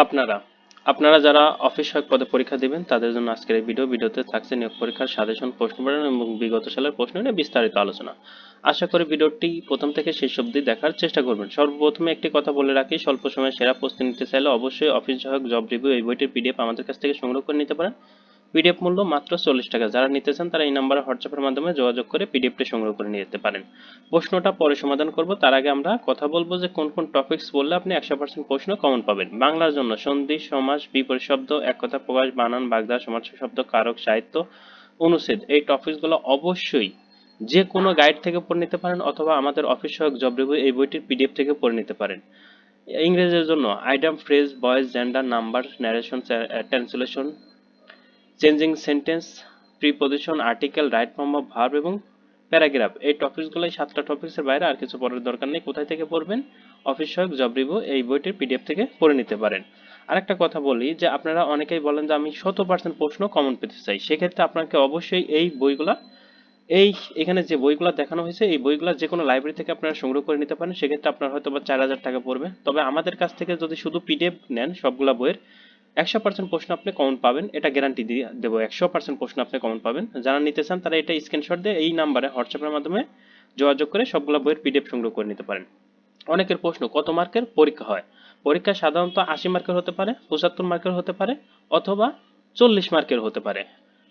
আপনারা আপনারা যারা অফিস সহায়ক পদে পরীক্ষা দিবেন, তাদের জন্য আজকের এই ভিডিও ভিডিওতে থাকছে নিয়োগ পরীক্ষার সাজেশন, প্রশ্ন পড়েন এবং বিগত সালের প্রশ্ন নিয়ে বিস্তারিত আলোচনা। আশা করি ভিডিওটি প্রথম থেকে শেষ অবধি দেখার চেষ্টা করবেন। সর্বপ্রথমে একটি কথা বলে রাখি, স্বল্প সময়ে সেরা প্রস্তুতি নিতে চাইলে অবশ্যই অফিস সহায়ক জব রিভিউ এই বইটির পিডিএফ আমাদের কাছ থেকে সংগ্রহ করে নিতে পারেন। পিডিএফ মূল্য মাত্র চল্লিশ টাকা। যারা নিতে চান তারা এই নাম্বারে হোয়াটসঅ্যাপের মাধ্যমে যোগাযোগ করে পিডিএফটি সংগ্রহ করে নিতে পারেন। প্রশ্নটা পরে সমাধান করব। তার আগে আমরা কথা বলব যে কোন কোন টপিকস বললে আপনি একশো পার্সেন্ট প্রশ্ন কমন পাবেন। বাংলার জন্য সন্ধি সমাস বিপরীত শব্দ এক কথা প্রকাশ, বানান, বাগদা সমার্থক শব্দ, কারক, সাহিত্য, অনুচ্ছেদ এই টপিকসগুলো অবশ্যই যে কোনো গাইড থেকে পড়ে নিতে পারেন অথবা আমাদের অফিস সহায়ক জব রিভিউ এই বইটির পিডিএফ থেকে পড়ে নিতে পারেন। ইংরেজের জন্য item phrase voice gender number narration translation changing sentence preposition article right form of verb এবং প্যারাগ্রাফ এই টপিকসগুলো এই সাতটা টপিকসের বাইরে আর কিছু পড়ার দরকার নেই। কোথায় থেকে পড়বেন? অফিস সহায়ক জব রিভিউ এই বইটির পিডিএফ থেকে পড়ে নিতে পারেন। আরেকটা কথা বলি যে, আপনারা অনেকেই বলেন যে, আমি শত পার্সেন্ট প্রশ্ন কমন পেতে চাই। সেক্ষেত্রে আপনাকে অবশ্যই এই বইগুলা, এই, এখানে যে বইগুলো দেখানো হয়েছে, এই বইগুলো যে কোনো লাইব্রেরি থেকে আপনারা সংগ্রহ করে নিতে পারেন। সেক্ষেত্রে আপনার হয়তো বা চার হাজার টাকা পড়বে। তবে আমাদের কাছ থেকে যদি শুধু পিডিএফ নেন সবগুলা বইয়ের একশো পার্সেন্ট প্রশ্ন আপনি কমন পাবেন, এটা গ্যারান্টি দিয়ে দেবো। একশো পার্সেন্ট প্রশ্ন আপনি কমন পাবেন। যারা নিতে চান, তারা এটা স্ক্রিনশট দিয়ে এই নাম্বারে হোয়াটসঅ্যাপের মাধ্যমে যোগাযোগ করে সবগুলো বইয়ের পিডিএফ সংগ্রহ করে নিতে পারেন। অনেকের প্রশ্ন, কত মার্কের পরীক্ষা হয়? পরীক্ষা সাধারণত আশি মার্কের হতে পারে, পঁচাত্তর মার্কের হতে পারে, অথবা চল্লিশ মার্কের হতে পারে।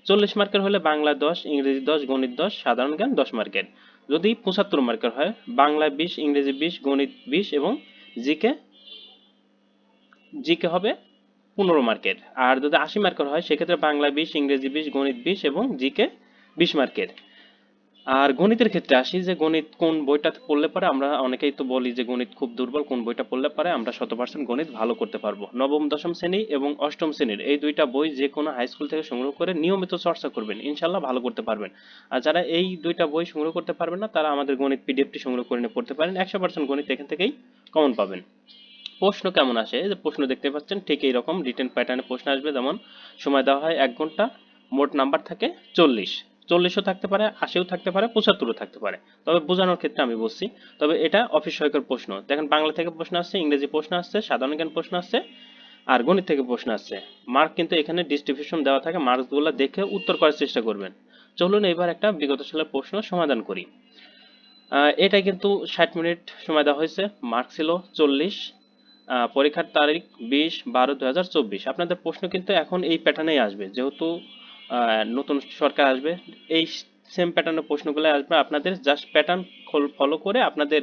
চল্লিশ মার্কের হলে বাংলা দশ, ইংরেজি দশ, গণিত দশ, সাধারণ জ্ঞান দশ মার্কের। যদি পঁচাত্তর মার্কের হয় বাংলা বিশ, ইংরেজি বিশ, গণিত বিশ এবং জিকে জিকে হবে পনেরো মার্কের আর যদি আশি মার্কের হয়, সেক্ষেত্রে বাংলা বিশ, ইংরেজি বিশ, গণিত বিশ এবং জিকে বিশ মার্কের আর গণিতের ক্ষেত্রে আসি যে গণিত কোন বইটা পড়লে পরে, আমরা অনেকেই তো বলি যে গণিত খুব দুর্বল, কোন বইটা পড়লে পরে, আমরা শত পার্সেন্ট গণিত ভালো করতে পারব। নবম, দশম শ্রেণি এবং অষ্টম শ্রেণির এই দুইটা বই যে কোনো হাই স্কুল থেকে সংগ্রহ করে নিয়মিত চর্চা করবেন ইনশাল্লাহ ভালো করতে পারবেন। আর যারা এই দুইটা বই সংগ্রহ করতে পারবেন না, তারা আমাদের গণিত পিডিএফটি সংগ্রহ করে নিয়ে পড়তে পারেন। একশো পার্সেন্ট গণিত এখান থেকেই কমন পাবেন। প্রশ্ন কেমন আসে? এই যে প্রশ্ন দেখতে পাচ্ছেন, ঠিক এইরকম রিটেন প্যাটার্নে প্রশ্ন আসবে। যেমন, সময় দেওয়া হয় এক ঘণ্টা, মোট নাম্বার থাকে চল্লিশ। চল্লিশও থাকতে পারে, আশিও থাকতে পারে, পঁচাত্তরও থাকতে পারে। তবে বোঝানোর ক্ষেত্রে আমি বলছি, তবে এটা অফিস সহায়কের প্রশ্ন। দেখেন, বাংলা থেকে প্রশ্ন আসছে, ইংরেজি প্রশ্ন আসছে, সাধারণ জ্ঞান প্রশ্ন আসছে, আর গণিত থেকে প্রশ্ন আসছে। মার্ক কিন্তু এখানে ডিস্ট্রিবিউশন দেওয়া থাকে মার্কসগুলো দেখে উত্তর করার চেষ্টা করবেন। চলুন এবার একটা বিগত সালের প্রশ্ন সমাধান করি। এটা কিন্তু ষাট মিনিট সময় দেওয়া হয়েছে মার্ক ছিল চল্লিশ পরীক্ষার তারিখ বিশ বারো দু হাজার চব্বিশ। আপনাদের প্রশ্ন কিন্তু এখন এই প্যাটার্নেই আসবে। যেহেতু নতুন সরকার আসবে, এই সেম প্যাটার্নের প্রশ্নগুলো আসবে। আপনাদের জাস্ট প্যাটার্ন ফলো করে আপনাদের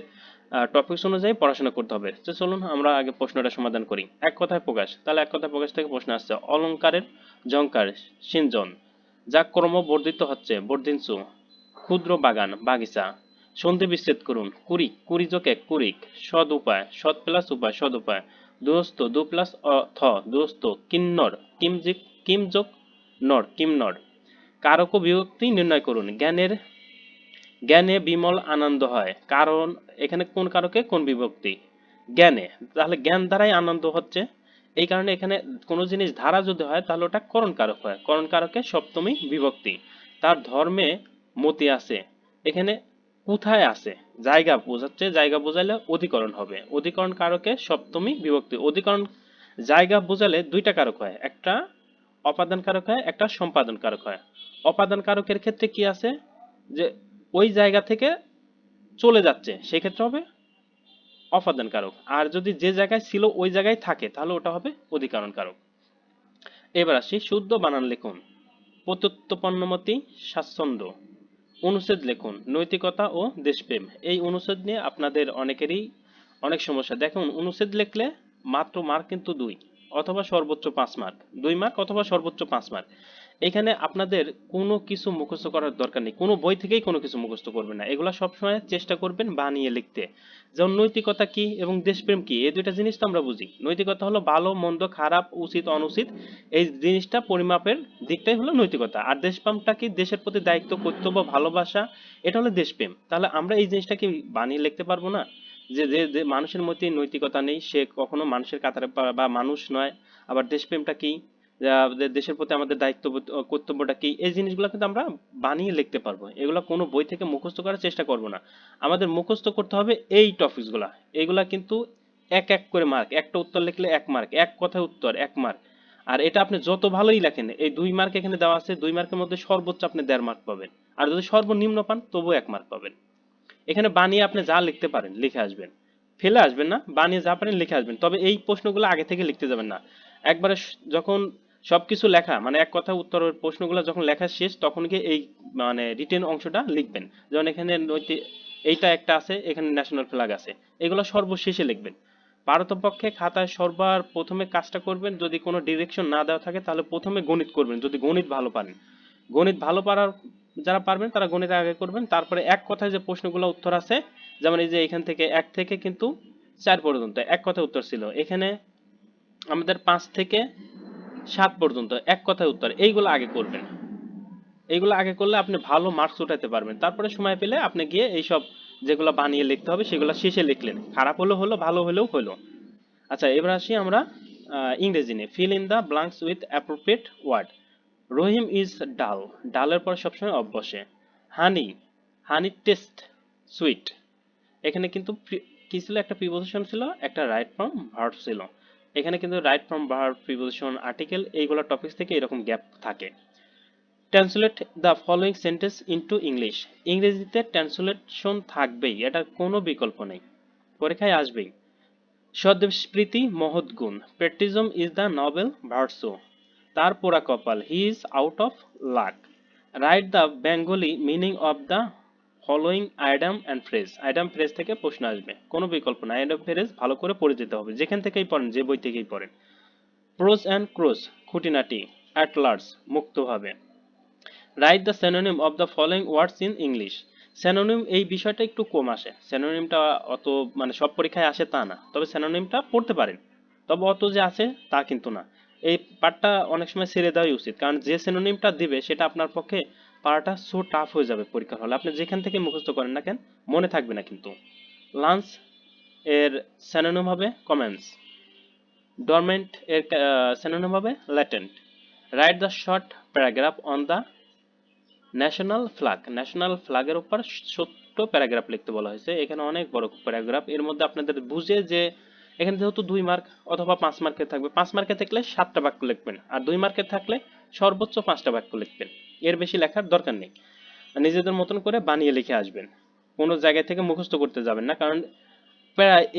টপিকস অনুযায়ী পড়াশোনা করতে হবে। তো চলুন আমরা আগে প্রশ্নটা সমাধান করি। এক কথায় প্রকাশ। তাহলে এক কথায় প্রকাশ থেকে প্রশ্ন আসছে। অলংকারের জঙ্কার সিনজন যা ক্রম বর্ধিত হচ্ছে। বর্ধিনসু ক্ষুদ্র বাগান, বাগিচা। সন্ধি বিচ্ছেদ করুন। কুড়ি কুড়ি যোগ এক কুড়িক সদ উপায় সদ প্লাস উপায়, সদ উপায়। দুস্ত দু প্লাস থ দুস্ত কিন্নর কিম যোগ কিম যোগ নর কিমনর কারক বিভক্তি নির্ণয় করুন। জ্ঞানের, জ্ঞানে বিমল আনন্দ হয়। কারণ, এখানে কোন কারকে, কোন বিভক্তি? জ্ঞানে। তাহলে জ্ঞান দ্বারাই আনন্দ হচ্ছে। এই কারণে এখানে কোনো জিনিস ধারা যদি হয়, তাহলে ওটা করণ কারক হয়। করণ কারকে সপ্তমী বিভক্তি। তার ধর্মে মতি আছে। এখানে কোথায় আছে? জায়গা বোঝাচ্ছে, জায়গা বোঝালে অধিকরণ হবে। অধিকরণ কারকে? সপ্তমী বিভক্তি। অধিকরণ জায়গা বোঝালে দুইটা কারক হয়। একটা অপাদান কারক হয়, একটা সম্পাদন কারক হয়। অপাদান কারকের ক্ষেত্রে কি আছে? যে ওই জায়গা থেকে চলে যাচ্ছে, সেক্ষেত্রে হবে অপাদান কারক। আর যদি যে জায়গায় ছিল ওই জায়গায় থাকে, তাহলে ওটা হবে অধিকরণ কারক। এবার আসি শুদ্ধ বানান লিখুন। প্রত্যুত্পন্নমতি স্বাচ্ছন্দ্য। অনুচ্ছেদ লিখুন, নৈতিকতা ও দেশপ্রেম। এই অনুচ্ছেদ নিয়ে আপনাদের অনেকেরই অনেক সমস্যা। দেখুন, অনুচ্ছেদ লিখলে মাত্র মার্ক কিন্তু দুই, অথবা সর্বোচ্চ পাঁচ মার্ক দুই মার্ক অথবা সর্বোচ্চ পাঁচ মার্ক এখানে আপনাদের কোনো কিছু মুখস্থ করার দরকার নেই। কোনো বই থেকেই কোনো কিছু মুখস্থ করবেন না। এগুলো সবসময় চেষ্টা করবেন বানিয়ে লিখতে। যেমন নৈতিকতা কি এবং দেশপ্রেম কি, এই দুইটা জিনিস তো আমরা বুঝি। নৈতিকতা হলো ভালো, মন্দ, খারাপ, উচিত, অনুচিত, এই জিনিসটা পরিমাপের দিকটাই হলো নৈতিকতা। আর দেশপ্রেমটা কি দেশের প্রতি দায়িত্ব, কর্তব্য, ভালোবাসা? এটা হলো দেশপ্রেম। তাহলে আমরা এই জিনিসটা কি বানিয়ে লিখতে পারব না? যে যে মানুষের মধ্যে নৈতিকতা নেই, সে কখনো মানুষের কাতারে বা- মানুষ নয়। আবার দেশপ্রেমটা কি? দেশের প্রতি আমাদের দায়িত্ব কর্তব্যটা কি? এই জিনিসগুলো কিন্তু আমরা বানিয়ে লিখতে পারব। এগুলো কোনো বই থেকে মুখস্থ করার চেষ্টা করব না। আমাদের মুখস্থ করতে হবে এই টপিকসগুলা এইগুলা কিন্তু এক এক করে মার্ক একটা উত্তর লিখলে এক মার্ক এক কথায় উত্তর, এক মার্ক আর এটা আপনি যত ভালোই লেখেন, এই দুই মার্ক এখানে দেওয়া আছে, দুই মার্কের মধ্যে সর্বোচ্চ আপনি দেড় মার্ক পাবেন। আর যদি সর্বনিম্ন পান, তবুও এক মার্ক পাবেন। এখানে বানিয়ে আপনি যা লিখতে পারেন, লিখে আসবেন। ফেলে আসবেন না, বানিয়ে যা পারেন, লিখে আসবেন। তবে এই প্রশ্নগুলো আগে থেকে লিখতে যাবেন না। একবারে স- যখন সবকিছু লেখা মানে এক কথা উত্তরের প্রশ্নগুলো যখন লেখা শেষ, তখন গিয়ে এই মানে রিটেন অংশটা লিখবেন। যেমন এখানে এইটা একটা আছে, এখানে ন্যাশনাল ফ্ল্যাগ আছে। এগুলো সর্বশেষে লিখবেন। পারতপক্ষে খাতায় সর্বার প্রথমে কাজটা করবেন, যদি কোনো ডিরেকশন না দেওয়া থাকে, তাহলে প্রথমে গণিত করবেন, যদি গণিত ভালো পারেন। গণিত ভালো পারার, যারা পারবেন, তারা গণিত আগে করবেন। তারপরে এক কথায় যে প্রশ্নগুলো উত্তর আছে, যেমন এই যে এখান থেকে এক থেকে কিন্তু চার পর্যন্ত, এক কথায় উত্তর ছিল। এখানে আমাদের পাঁচ থেকে সাত পর্যন্ত, এক কথায় উত্তর, এইগুলো আগে করবেন। এইগুলো আগে করলে আপনি ভালো মার্কস উঠাতে পারবেন। তারপরে সময় পেলে আপনি গিয়ে এইসব যেগুলো বানিয়ে লিখতে হবে, সেগুলো শেষে লিখলেন। খারাপ হলেও হলো, ভালো হলেও হলো। আচ্ছা এবার আসি আমরা ইংরেজি নিয়ে। Fill in the blanks with appropriate word Rahim is dull ডালের পর সবসময় অফ বসে হানি হানি টেস্ট সুইট এখানে কিন্তু কি ছিল? একটা প্রিপোজিশন ছিল, একটা রাইট ফর্ম ভার্ব ছিল। এখানে কিন্তু right form verb preposition article এইগুলো টপিকস থেকে এরকম গ্যাপ থাকে। Translate the following sentence into English ইংরেজিতে ট্রান্সলেশন থাকবেই এটার কোনো বিকল্প নেই। পরীক্ষায় আসবেই। স্বদেশপ্রীতি মহৎ গুণ। Patriotism is the noble virtue তার পোড়া কপাল he is out of luck write the Bengali meaning of the following idiom and phrase idiom phrase থেকে প্রশ্ন আসবে। কোনো বিকল্প না আইডাম ফ্রেজ ভালো করে পড়ে যেতে হবে। যেখান থেকেই পড়েন, যে বই থেকেই পড়েন। প্রোজ অ্যান্ড ক্রোজ খুঁটিনাটি at large মুক্তভাবে। Write the synonym of the following words in English synonym এই বিষয়টা একটু কম আসে। স্যানোনিমটা অত মানে সব পরীক্ষায় আসে তা না। তবে স্যানোনিমটা পড়তে পারেন। তবে অত যে আছে তা কিন্তু না। এই পার্টটা অনেক সময় ছেড়ে দেওয়াই উচিত। কারণ যে স্যানোনিমটা দিবে, সেটা আপনার পক্ষে পারাটা সো টাফ হয়ে যাবে পরীক্ষার হলে। আপনি যেখান থেকে মুখস্থ করেন না কেন, মনে থাকবে না কিন্তু। লাঞ্চ এর স্যানোনিম হবে কমেন্টস ডরমেন্ট এর স্যানোনিম হবে latent write the short paragraph on the national flag national ফ্ল্যাগের উপর ছোট্ট প্যারাগ্রাফ লিখতে বলা হয়েছে। এখানে অনেক বড় প্যারাগ্রাফ এর মধ্যে আপনাদের বুঝে যে এখানে যেহেতু দুই মার্ক অথবা পাঁচ মার্কের থাকবে, পাঁচ মার্কে থাকলে সাতটা বাক্য লিখবেন। আর দুই মার্কের থাকলে সর্বোচ্চ পাঁচটা বাক্য লিখবেন। এর বেশি লেখার দরকার নেই। নিজেদের মতন করে বানিয়ে লিখে আসবেন। কোনো জায়গা থেকে মুখস্থ করতে যাবেন না, কারণ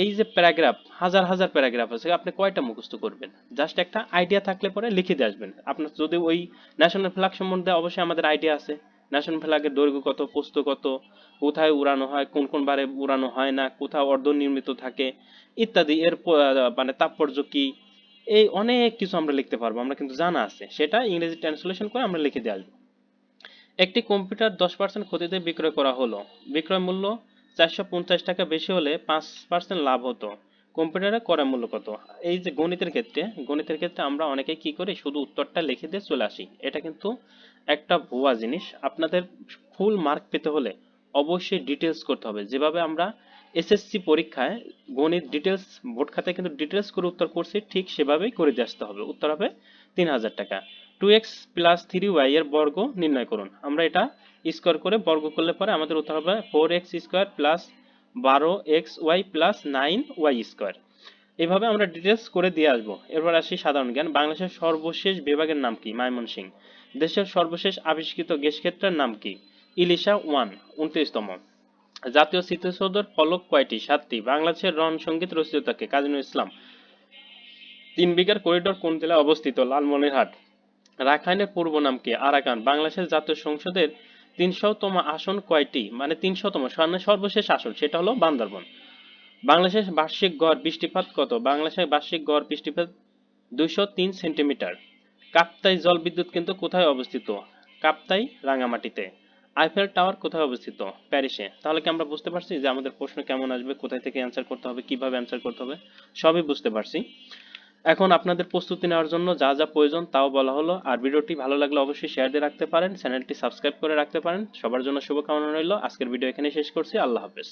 এই যে প্যারাগ্রাফ, হাজার হাজার প্যারাগ্রাফ আছে, আপনি কয়টা মুখস্থ করবেন? জাস্ট একটা আইডিয়া থাকলে পরে লিখে দিয়ে আসবেন। আপনার যদি ওই ন্যাশনাল ফ্ল্যাগ সম্বন্ধে অবশ্যই আমাদের আইডিয়া আছে। ন্যাশনাল ফ্ল্যাগের দৈর্ঘ্য কত, পোস্ত কত, কোথায় উড়ানো হয়, কোন কোন বারে উড়ানো হয় না, কোথাও অর্ধনির্মিত থাকে, ইত্যাদি। এর মানে তাৎপর্য কি? এই অনেক কিছু আমরা লিখতে পারব, আমরা কিন্তু জানা আছে। সেটা ইংরেজি ট্রান্সলেশন করে আমরা লিখে দিয়ে আসব। একটি কম্পিউটার দশ পার্সেন্ট ক্ষতিতে বিক্রয় করা হলো। বিক্রয় মূল্য চারশো পঞ্চাশ টাকা বেশি হলে পাঁচ পার্সেন্ট লাভ হতো। কম্পিউটারে করা মূল্য কত? এই যে গণিতের ক্ষেত্রে গণিতের ক্ষেত্রে আমরা অনেকেই কি করি? শুধু উত্তরটা লিখে দিয়ে চলে আসি। এটা কিন্তু একটা ভুয়া জিনিস। আপনাদের ফুল মার্ক পেতে হলে অবশ্যই ডিটেলস করতে হবে। যেভাবে আমরা এসএসসি পরীক্ষায় গণিত ডিটেলস বোর্ড খাতায় কিন্তু ডিটেলস করে উত্তর করছি, ঠিক সেভাবেই করে দিয়ে আসতে হবে। উত্তর হবে তিন হাজার টাকা। টু প্লাস থ্রি ওয়াই এর বর্গ নির্ণয় করুন। আমরা এটা স্কোয়ার করে বর্গ করলে পরে আমাদের উত্তর হবে ফোর এক্স স্কোয়ার প্লাস বারো x y plus nine y square এইভাবে আমরা ডিটেলস করে দিয়ে আসব। এরপর আসি সাধারণ জ্ঞান। বাংলাদেশের সর্বশেষ বিভাগের নাম কি? ময়মনসিং। দেশের সর্বশেষ আবিষ্কৃত গ্যাস নাম কি? ইলিশা ওয়ান, উনত্রিশতম। জাতীয় স্মৃতিসৌধের ফলক কয়টি? সাতটি। বাংলাদেশের রণ সংগীত রচিতকে কাজী ইসলাম। তিন বিঘার করিডোর কোন জেলায় অবস্থিত? লালমনিরহাট। রাখাইনের পূর্ব নাম কি আরাকান বাংলাদেশের জাতীয় সংসদের তিনশোতম আসন কয়টি? মানে তিনশোতম মানে সর্বশেষ আসন, সেটা হলো বান্দরবন। বাংলাদেশের বার্ষিক গড় বৃষ্টিপাত কত? বাংলাদেশের বার্ষিক গড় বৃষ্টিপাত দুইশো তিন সেন্টিমিটার। কাপ্তাই জল বিদ্যুৎ কিন্তু কোথায় অবস্থিত? কাপ্তাই, রাঙামাটিতে। আইফেল টাওয়ার কোথায় অবস্থিত? প্যারিসে। তাহলে কি আমরা বুঝতে পারছি যে আমাদের প্রশ্ন কেমন আসবে, কোথায় থেকে অ্যান্সার করতে হবে, কীভাবে অ্যান্সার করতে হবে? সবই বুঝতে পারছি। এখন আপনাদের প্রস্তুতি নেওয়ার জন্য যা যা প্রয়োজন তাও বলা হলো। আর ভিডিওটি ভালো লাগলে অবশ্যই শেয়ার দিয়ে রাখতে পারেন চ্যানেলটি সাবস্ক্রাইব করে রাখতে পারেন। সবার জন্য শুভকামনা রইল। আজকের ভিডিও এখানে শেষ করছি। আল্লাহ হাফেজ।